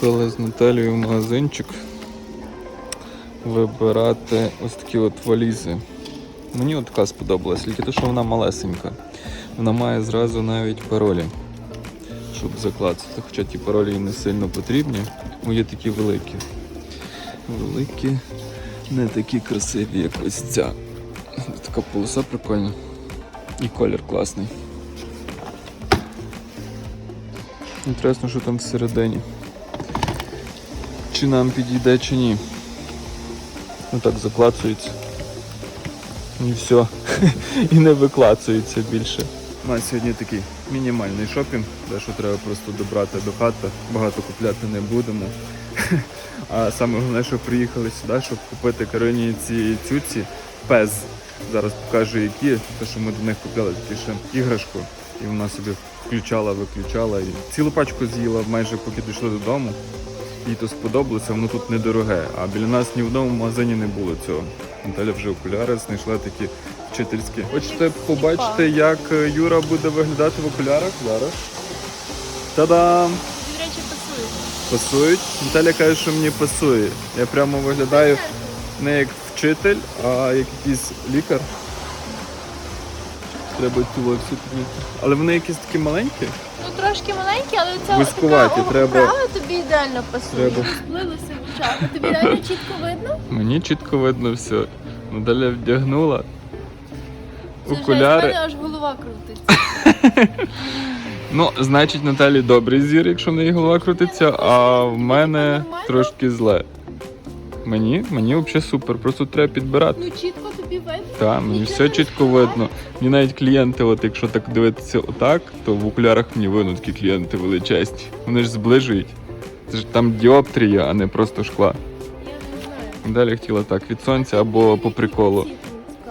Приїхали з Наталією в магазинчик вибирати ось такі от валізи. Мені от така сподобалась, тільки те, що вона малесенька. Вона має зразу навіть паролі, щоб заклацати. Хоча ті паролі не сильно потрібні, бо є такі великі. Великі, не такі красиві, як ось ця. Така полоса прикольна. І колір класний. Інтересно, що там всередині. Чи нам підійде, чи ні. Ну так заклацується. І все. І не виклацується більше. У нас сьогодні такий мінімальний шопінг, де що треба просто добрати до хати. Багато купляти не будемо. А саме головне, що приїхали сюди, щоб купити Карині ці цюці пез. Зараз покажу які, те, що ми до них купляли такі ще іграшку. І вона собі включала, виключала. І цілу пачку з'їла майже поки дійшли додому. Їй то сподобалося, воно тут недороге. А біля нас ні в одному магазині не було цього. Наталя вже окуляри знайшла такі вчительські. Хочете побачити, як е, Юра буде виглядати в окулярах зараз? Та-дам! До речі, пасує. Пасують. Наталя каже, що мені пасує. Я прямо виглядаю не як вчитель, а як якийсь лікар. Треба цю підняти. Але вони якісь такі маленькі. Ну трошки маленькі, але ця Вузькуваті, така треба- оправа тобі ідеально пасує. Треба. Сплилося в очах. Тобі реально чітко видно? Мені чітко видно все. Наталя вдягнула. Це вже в Окуляри. мене аж голова крутиться. Ну, значить, Наталі добрий зір, якщо в неї голова крутиться, а в мене трошки зле. Мені? Мені взагалі супер, просто треба підбирати. Ну чітко Так, мені все чітко видно. Мені навіть клієнти, от якщо так дивитися отак, то в окулярах мені видно такі клієнти величезні. Вони ж зближують. Це ж там діоптрія, а не просто шкла. Далі хотіла так від сонця або по приколу.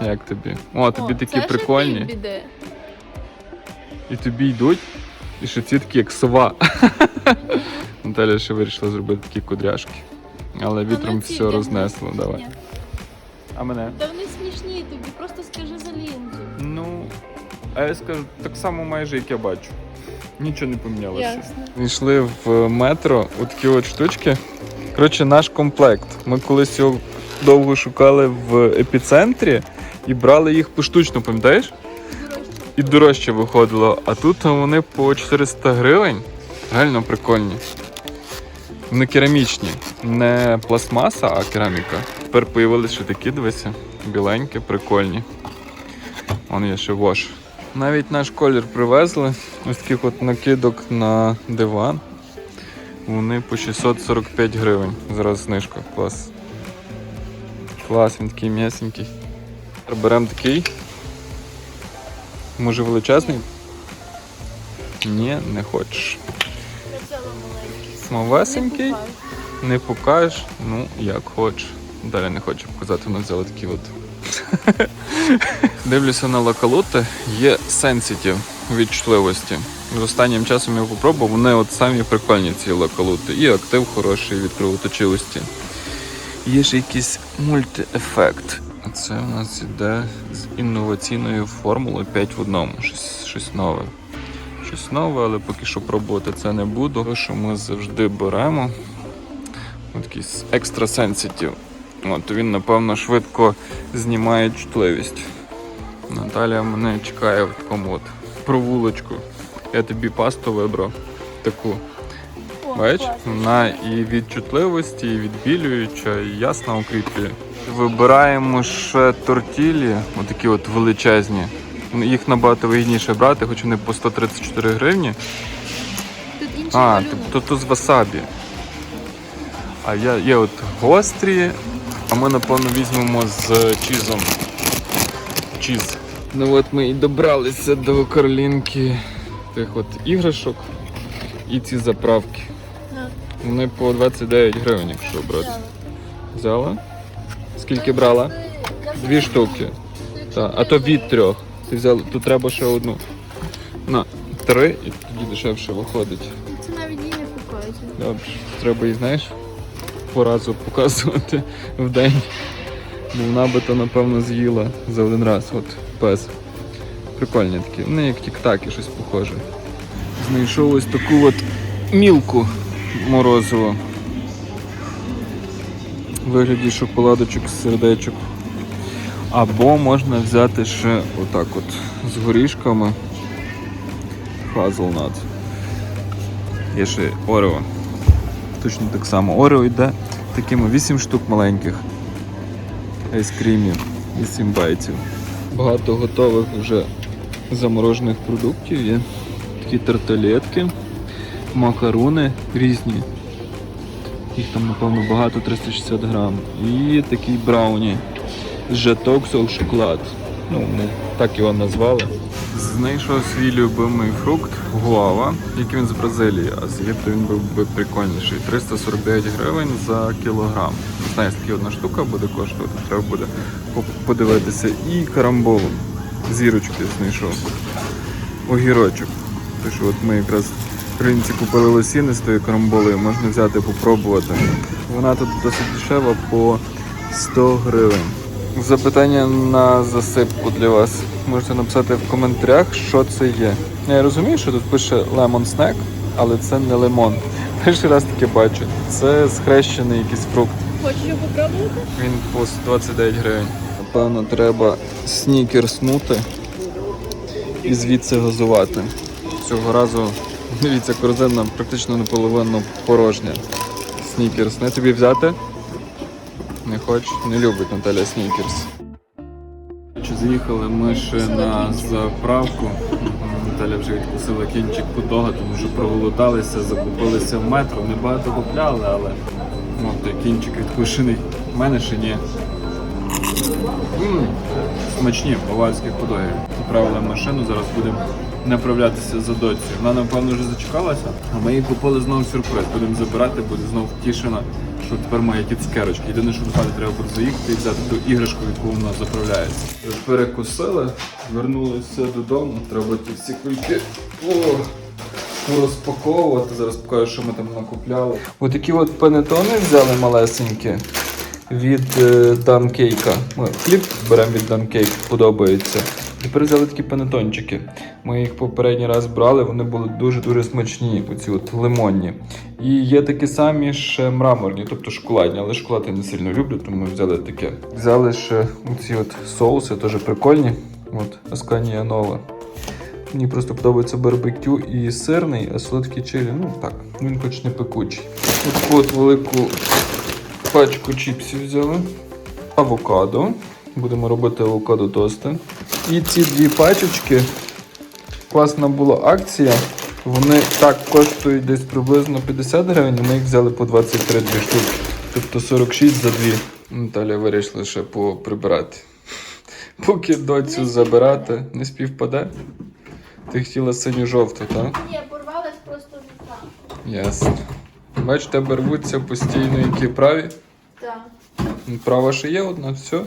Як тобі? О, тобі такі прикольні. І тобі йдуть, і що ці такі як сова. Наталя ще вирішила зробити такі кудряшки. Але вітром ну все рознесло. Давай. А мене? Та вони смішні тобі, просто скажи за лінзу. Ну, а я скажу, так само майже як я бачу. Нічого не помінялося. Ясно. Йшли в метро такі от штучки. Коротше, наш комплект. Ми колись його довго шукали в епіцентрі і брали їх поштучно, пам'ятаєш? І дорожче виходило. А тут вони по 400 гривень. Реально прикольні. Вони керамічні. Не пластмаса, а кераміка. Тепер появилися ще такі, дивися, біленькі, прикольні. Вон є ще вош. Навіть наш колір привезли. Ось таких от накидок на диван. Вони по 645 гривень. Зараз знижка. Клас. Клас, він такий м'ясенький. Беремо такий. Може величезний? Ні, не хочеш. Малесенький, Не покажеш, ну як хочеш. Далі не хочу показати, вона взяла такі от. Дивлюся на лакалути, є sensitive від. З останнім часом я попробував, вони от самі прикольні ці лакалути. І актив хороший від кровоточивості. Є ще якийсь мультиефект. А Це у нас іде з інноваційною формулою 5 в одному. Щось, щось нове. Щось нове, але поки що пробувати це не буду. Те, що ми завжди беремо. Такий екстра sensitive. От, він, напевно, швидко знімає чутливість. Наталя мене чекає в такому от провулочку. Я тобі пасту вибрав таку. О, Бач, вона і від чутливості, і відбілююча, і ясно укріплює. Вибираємо ще тортілі, отакі от величезні. Їх набагато вигідніше брати, хоч вони по 134 гривні. Тут інший А, малюнок. тобто тут з васабі. А я, є от гострі, а ми напевно візьмемо з чізом. Чіз. Ну от ми і добралися до Карлінки тих от іграшок і ці заправки. Вони по 29 гривень, якщо брати. взяла. Скільки брала? Дві штуки. Так, а то від трьох. Ти взяла, тут треба ще одну. На, три і тоді дешевше виходить. Це навіть їй не показує. Добре, треба її, знаєш, по разу показувати в день. Бо вона би то, напевно, з'їла за один раз. От пес. Прикольні такі. Вони як тік-таки щось похоже. Знайшов ось таку от мілку морозиво. В вигляді шоколадочок, з сердечок. Або можна взяти ще отак от з горішками. Hazelnut. Є ще Орео. Точно так само. Орео йде такими 8 штук маленьких айскрімів, 8 байтів. Багато готових вже заморожених продуктів є. Такі тарталетки, макарони різні. Їх там, напевно, багато 360 грам. І такий брауні жетоксов шоколад. Ну, ми так його назвали. Знайшов свій любимий фрукт гуава, який він з Бразилії, а з Єгипту він був би прикольніший. 349 гривень за кілограм. Не знаю, скільки одна штука буде коштувати, треба буде подивитися. І карамболу. Зірочки знайшов. Огірочок. Тож от ми якраз в ринці купили лосіни з тою карамболою, можна взяти попробувати. Вона тут досить дешева по 100 гривень. Запитання на засипку для вас. Можете написати в коментарях, що це є. Я розумію, що тут пише Lemon Snack, але це не лимон. Перший раз таке бачу. Це схрещений якийсь фрукт. Хочеш його попробувати? Він по 129 гривень. Напевно, треба снікерснути і звідси газувати. Цього разу, дивіться, корзина практично наполовину порожня. Снікерс. Не тобі взяти? Не хочеш? Не любить Наталя снікерс. Заїхали ми ще на заправку? Наталя вже відкусила кінчик подога, тому що проголодалися, закупилися в метро. Не багато купляли, але ну, той кінчик відкушений. У мене ще ні. Смачні баварські подоги. Поправили машину, зараз будемо направлятися за доцею. Вона, напевно, вже зачекалася, а ми їй купили знову сюрприз. Будемо забирати, буде знову втішена, що тепер має які цукерочки. Єдине, що до треба буде заїхати і взяти ту іграшку, яку вона заправляється. Перекусили, вернулися додому, треба ті всі кульки. О, розпаковувати. Зараз покажу, що ми там накупляли. Отакі от панетони взяли малесенькі від е, Данкейка. Ми хліб беремо від Данкейк, подобається. Тепер взяли такі панетончики. Ми їх попередній раз брали, вони були дуже-дуже смачні, оці от лимонні. І є такі самі ще мраморні, тобто шоколадні, але шоколад я не сильно люблю, тому ми взяли таке. Взяли ще оці от соуси, теж прикольні. От, Асканія Нова. Мені просто подобається барбекю і сирний, а солодкий чилі, ну так, він хоч не пекучий. От от велику пачку чіпсів взяли. Авокадо. Будемо робити авокадо тости. І ці дві пачечки. Класна була акція. Вони так коштують десь приблизно 50 гривень, ми їх взяли по 23 дві штуки. Тобто 46 за дві. Наталя вирішила ще поприбирати. Поки доцю забирати, не співпаде. Ти хотіла синю-жовту, так? Ні, порвалась просто рука. Ясно. Бач, тебе рвуться постійно, які праві. Так. Права ще є одна, все.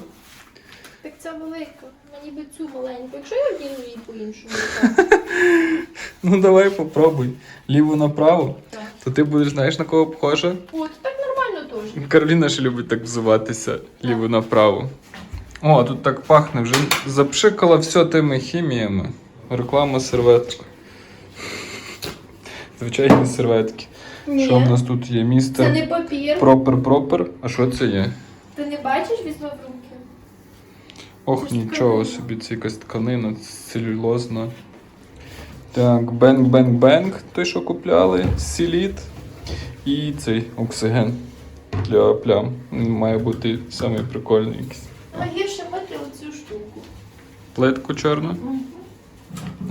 Так це велика. Мені би цю маленьку. Якщо я вдіну її по-іншому. Ну давай попробуй. Ліво направо. Так. То ти будеш знаєш на кого похожа? От, так нормально теж. Кароліна ще любить так взуватися ліво направо. О, тут так пахне, вже запшикала все тими хіміями. Реклама серветок. Звичайні серветки. Що в нас тут є? Це не папір. Пропер Пропер. А що це є? Ти не бачиш, візьми в руки. Ох, нічого тканина. собі, це якась тканина целюлозна. Так, бенг бенг бенг той, що купляли, сіліт і цей оксиген для плям. Він має бути самий прикольний якийсь. А мити оцю штуку. Плитку чорну.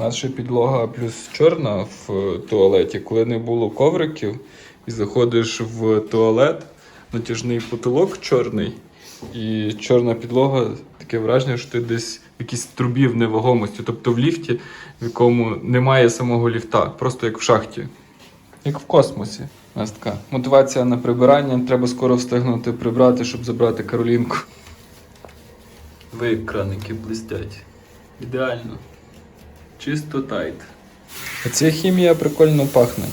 Ще підлога плюс чорна в е, туалеті. Коли не було ковриків і заходиш в туалет, натяжний потолок чорний і чорна підлога, таке враження, що ти десь в якійсь трубі в невагомості, тобто в ліфті, в якому немає самого ліфта, просто як в шахті. Як в космосі. У нас така мотивація на прибирання. Треба скоро встигнути прибрати, щоб забрати Каролінку. Ви краники блистять. Ідеально. Чисто тайт. Ця хімія прикольно пахне.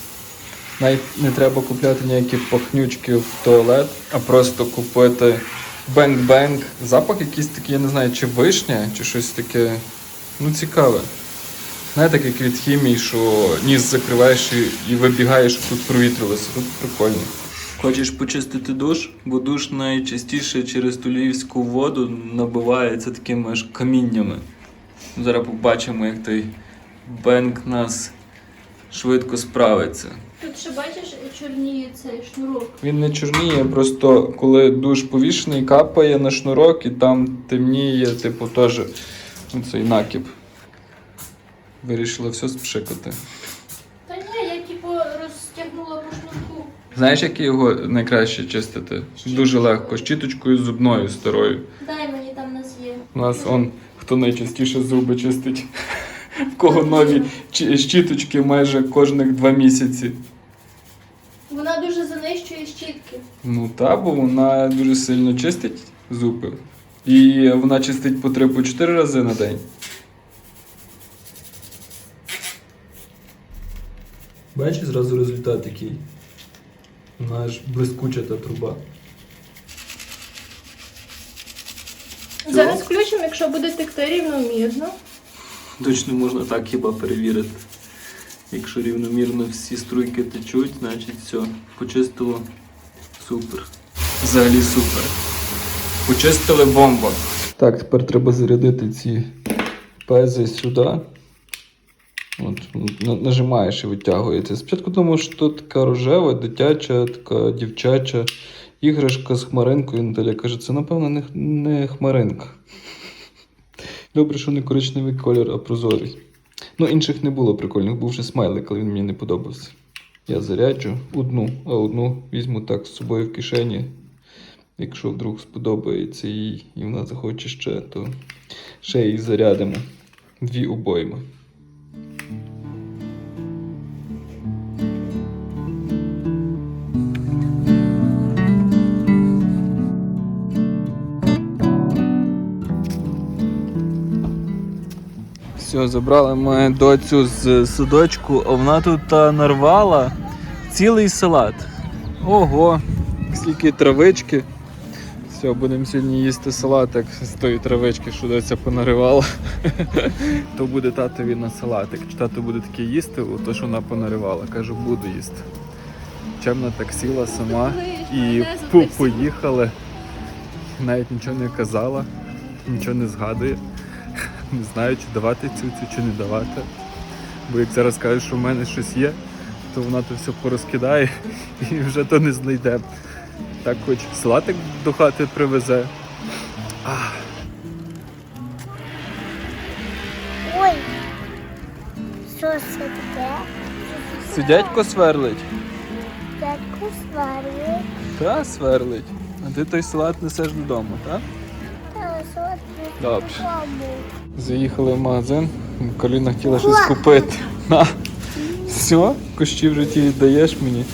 Навіть не треба купляти ніякі пахнючки в туалет, а просто купити бенг-бенг. Запах якийсь такий, я не знаю, чи вишня, чи щось таке. Ну, цікаве. Знаєте, як від хімії, що ніс закриваєш і, і вибігаєш, тут провітрилося. Тут прикольно. Хочеш почистити душ, бо душ найчастіше через туліївську воду набивається такими аж каміннями. Зараз побачимо, як той бенк нас швидко справиться. Тут ще бачиш, чорніє цей шнурок. Він не чорніє, просто коли душ повішений, капає на шнурок і там темніє, типу, теж цей накіп. Вирішила все спшикати. Та ні, я типу розтягнула по шнурку. Знаєш, як його найкраще чистити? Дуже легко, щіточкою зубною старою. Дай мені там нас є. У нас он хто найчастіше зуби чистить. В кого нові чи- щіточки майже кожних два місяці. Вона дуже занищує щітки. Ну та, бо вона дуже сильно чистить зуби. І вона чистить по 3-4 рази на день. Бачиш зразу результат який. Вона аж блискуча та труба. Зараз включимо, якщо буде текти рівномірно. Точно можна так хіба перевірити. Якщо рівномірно всі струйки течуть, значить все, почистило супер. Взагалі супер. Почистили бомба. Так, тепер треба зарядити ці пези сюди. От, нажимаєш і витягується. Спочатку думав, що тут така рожева, дитяча, така дівчача іграшка з хмаринкою. Наталя каже, це напевно не, не хмаринка. Добре, що не коричневий колір, а прозорий. Ну, інших не було прикольних, був вже смайлик, але він мені не подобався. Я заряджу одну, а одну візьму так з собою в кишені. Якщо вдруг сподобається їй і вона захоче ще, то ще її зарядимо. Дві обойми. Все, забрали ми доцю з садочку, а вона тут та нарвала цілий салат. Ого, скільки травички. Все, будемо сьогодні їсти салатик з тої травички, що доця понаривала. То буде татові на салатик. Чи тато буде таке їсти, то що вона понаривала. Кажу, буду їсти. Чемна так сіла сама і поїхали. Навіть нічого не казала, нічого не згадує. Не знаю, чи давати цю чи не давати. Бо як зараз кажуть, що в мене щось є, то вона то все порозкидає і вже то не знайде. Так хоч салатик до хати привезе. Ах, Ой, що це таке? Це дядько сверлить. Дядько сварить. Та сверлить. А ти той салат несеш додому, так? Добре. Заїхали в магазин, Коліна хотіла щось купити. На. Все, кущі в житті віддаєш мені.